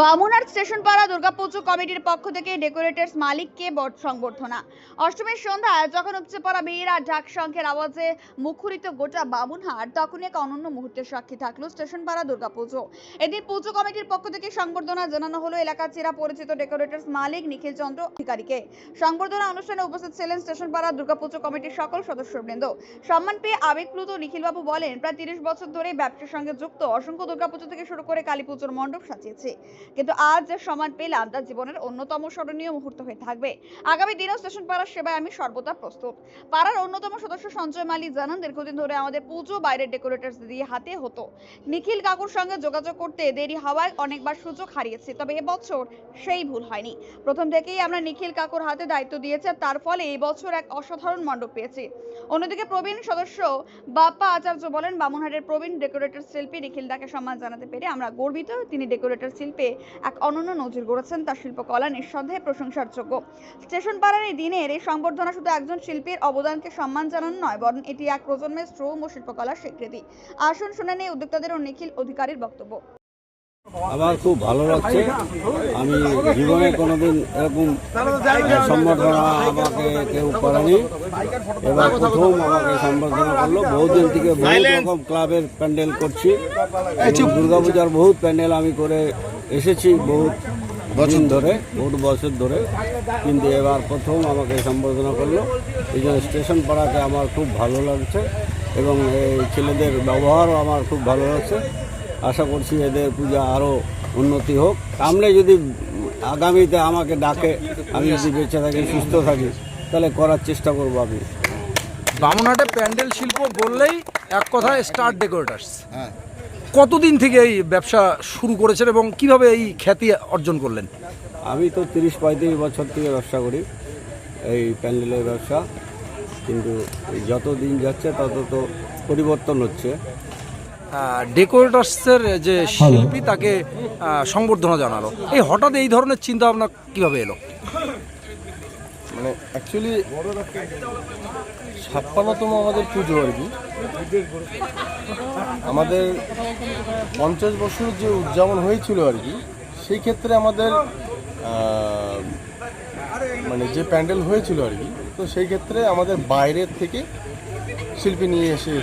বামুনার station পাড়া দুর্গাপুজো কমিটির পক্ষ থেকে ডেকোরেটরস মালিককে সংবর্ধনা। অষ্টমীর সন্ধ্যায় যখন উপচে পড়া মেয়েরা ঢাক শঙ্খের আওয়াজে মুখরিত গোটা বামুনহাট তখন এক অনন্য মুহূর্তের সাক্ষী থাকল স্টেশন পাড়া দুর্গাপুজো। এদিন পুজো কমিটির পক্ষ থেকে সংবর্ধনা জানানো হলো এলাকার চিরা পরিচিত ডেকোরেটরস মালিক নিখিল চন্দ্র অধিকারীকে। সংবর্ধনা অনুষ্ঠানে উপস্থিত ছিলেন স্টেশন পাড়া দুর্গাপুজো কমিটির সকল সদস্যবৃন্দ। সম্মান পেয়ে আবেগপ্লুত নিখিলবাবু বলেন, প্রায় তিরিশ বছর ধরে ব্যবসার সঙ্গে যুক্ত, অসংখ্য দুর্গাপুজো থেকে শুরু করে কালী পুজোর মণ্ডপ সাজিয়েছে। কিন্তু আজ যে সম্মান পেলাম, তা জীবনের অন্যতম স্মরণীয় মুহূর্ত হয়ে থাকবে। আগামী দিনেও স্টেশন পাড়ার সেবায় আমি সর্বদা প্রস্তুত। পাড়ার অন্যতম সদস্য সঞ্জয় মালি জানান, দীর্ঘদিন ধরে আমাদের পুজো বাইরের ডেকোরেটরস দিয়ে হাতে হতো। নিখিল কাকুর সঙ্গে যোগাযোগ করতে দেরি হওয়ায় অনেকবার সুযোগ হারিয়েছি, তবে এবছর সেই ভুল হয়নি। প্রথম থেকেই আমরা নিখিল কাকুর হাতে দায়িত্ব দিয়েছি তার ফলে এই বছর এক অসাধারণ মণ্ডপ পেয়েছি। অন্যদিকে প্রবীণ সদস্য বাপ্পা আচার্য বলেন, বামুনহাটের প্রবীণ ডেকোরেটর শিল্পী নিখিল দাকে সম্মান জানাতে পেরে আমরা গর্বিত। তিনি ডেকোরেটর শিল্পে এক অনন্য নজির গড়েছেন তার শিল্পকলা নিঃসন্দেহে প্রশংসার যোগ্য স্টেশন পাড়ার এই দিনের এই সংবর্ধনা শুধু একজন শিল্পীর অবদানকে সম্মান জানানো নয়, বরং এটি এক প্রজন্মের শ্রম ও শিল্পকলার স্বীকৃতি। আসুন শুনে নেই উদ্যোক্তাদের ও নিখিল অধিকারীর বক্তব্য। আমার খুব ভালো লাগছে। আমি জীবনে কোনোদিন এরকম সম্বর্ধনা আমাকে কেউ করেনি। এবার প্রথম আমাকে সম্বর্ধনা করল। বহুদিন থেকে বহু রকম ক্লাবের প্যান্ডেল করছি। দুর্গাপূজার বহুত প্যান্ডেল আমি করে এসেছি বহুত বছর ধরে বহুত বছর ধরে। কিন্তু এবার প্রথম আমাকে সম্বর্ধনা করল। এই জন্য স্টেশন পাড়াতে আমার খুব ভালো লাগছে এবং এই ছেলেদের ব্যবহারও আমার খুব ভালো লাগছে। আশা করছি এদের পূজা আরও উন্নতি হোক। সামনে যদি আগামীতে আমাকে ডাকে আমি যদি বেঁচে থাকি সুস্থ থাকি তাহলে করার চেষ্টা করব আমি। বামুনহাটে প্যান্ডেল শিল্প বললেই এক কথায় স্টার ডেকোরেটার্স। কতদিন থেকে এই ব্যবসা শুরু করেছেন এবং কীভাবে এই খ্যাতি অর্জন করলেন? আমি তো তিরিশ পঁয়ত্রিশ বছর থেকে ব্যবসা করি এই প্যান্ডেলের ব্যবসা। কিন্তু এই যত দিন যাচ্ছে তত তো পরিবর্তন হচ্ছে। ডেকোরেটার্সের যে শিল্পী তাকে সংবর্ধনা জানালো। এই হঠাৎ এই ধরনের চিন্তা ভাবনা কীভাবে এলো? মানে অ্যাকচুয়ালি ছাপ্পান্নতম আমাদের পুজো আর কি। আমাদের পঞ্চাশ বছর যে উদযাপন হয়েছিল আর কি, সেই ক্ষেত্রে আমাদের মানে যে প্যান্ডেল হয়েছিল আর কি, তো সেই ক্ষেত্রে আমাদের বাইরের থেকে শিল্পী নিয়ে এসে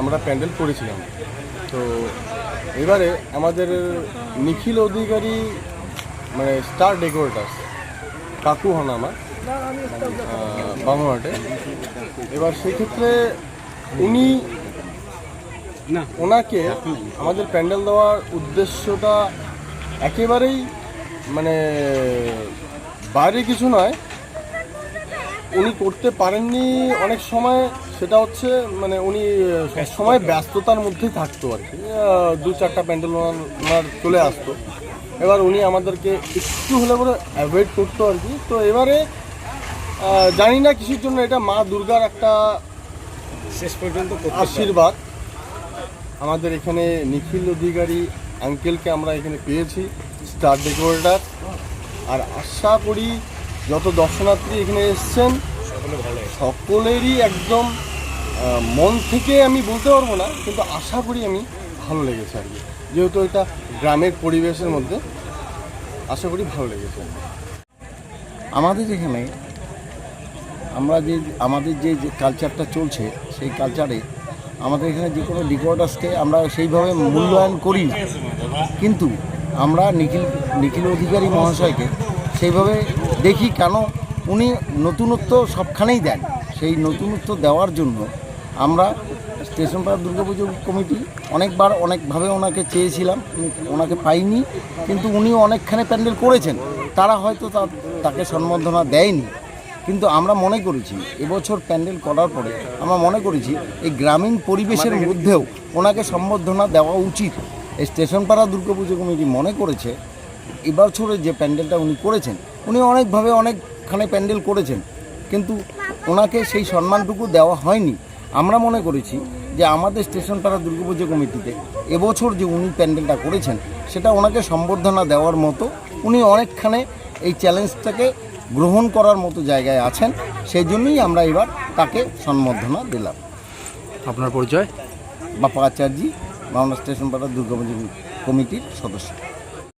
আমরা প্যান্ডেল করেছিলাম। তো এবারে আমাদের নিখিল অধিকারী মানে স্টার ডেকোরেটার্স কাকু হন আমার বাংলাটে এবার সেক্ষেত্রে উনি ওনাকে আমাদের প্যান্ডেল দেওয়ার উদ্দেশ্যটা একেবারেই মানে বাইরে কিছু নয়। উনি করতে পারেননি অনেক সময় সেটা হচ্ছে মানে উনি সময় ব্যস্ততার মধ্যেই থাকতো আর কি। দু চারটা প্যান্ডেল ওনার চলে আসতো। এবার উনি আমাদেরকে একটু হলে করে অ্যাভয়েড করতো আর কি। তো এবারে জানি না কিছুর জন্য এটা মা দুর্গার একটা শেষ পর্যন্ত আশীর্বাদ। আমাদের এখানে নিখিল অধিকারী আঙ্কেলকে আমরা এখানে পেয়েছি স্টার ডেকোরেটার আর আশা করি যত দর্শনার্থী এখানে এসছেন সকলেরই একদম মন থেকে আমি বলতে পারব না কিন্তু আশা করি আমি ভালো লেগেছে আর কি। যেহেতু এটা গ্রামের পরিবেশের মধ্যে আশা করি ভালো লেগেছে। আমাদের এখানে আমরা যে, আমাদের যে কালচারটা চলছে, সেই কালচারে আমাদের এখানে যে কোনো ডিকোডাসকে আমরা সেইভাবে মূল্যায়ন করি কিন্তু আমরা নিখিল নিখিল অধিকারী মহাশয়কে সেইভাবে দেখি কেন উনি নতুনত্ব সবখানেই দেন। সেই নতুনত্ব দেওয়ার জন্য আমরা স্টেশন পাড়া দুর্গাপুজো কমিটি অনেকবার অনেকভাবে ওনাকে চেয়েছিলাম, ওনাকে পাইনি, কিন্তু উনি অনেকখানে প্যান্ডেল করেছেন। তারা হয়তো তাকে সম্বর্ধনা দেয়নি। কিন্তু আমরা মনে করেছি এবছর প্যান্ডেল করার পরে আমরা মনে করেছি এই গ্রামীণ পরিবেশের মধ্যেও ওনাকে সম্বর্ধনা দেওয়া উচিত। এই স্টেশন পাড়া দুর্গাপুজো কমিটি মনে করেছে এবছরের যে প্যান্ডেলটা উনি করেছেন উনি অনেকভাবে অনেকখানে প্যান্ডেল করেছেন কিন্তু ওনাকে সেই সম্মানটুকু দেওয়া হয়নি। আমরা মনে করেছি যে আমাদের স্টেশন পাড়া দুর্গাপুজো কমিটিতে এবছর যে উনি প্যান্ডেলটা করেছেন সেটা ওনাকে সম্বর্ধনা দেওয়ার মতো উনি অনেকখানে এই চ্যালেঞ্জটাকে গ্রহণ করার মতো জায়গায় আছেন সেই জন্যই আমরা এবার তাকে সম্বর্ধনা দিলাম। আপনার পরিচয়? বাপা আচার্যি মাওনা স্টেশন পাড়া দুর্গাপুজো কমিটির সদস্য।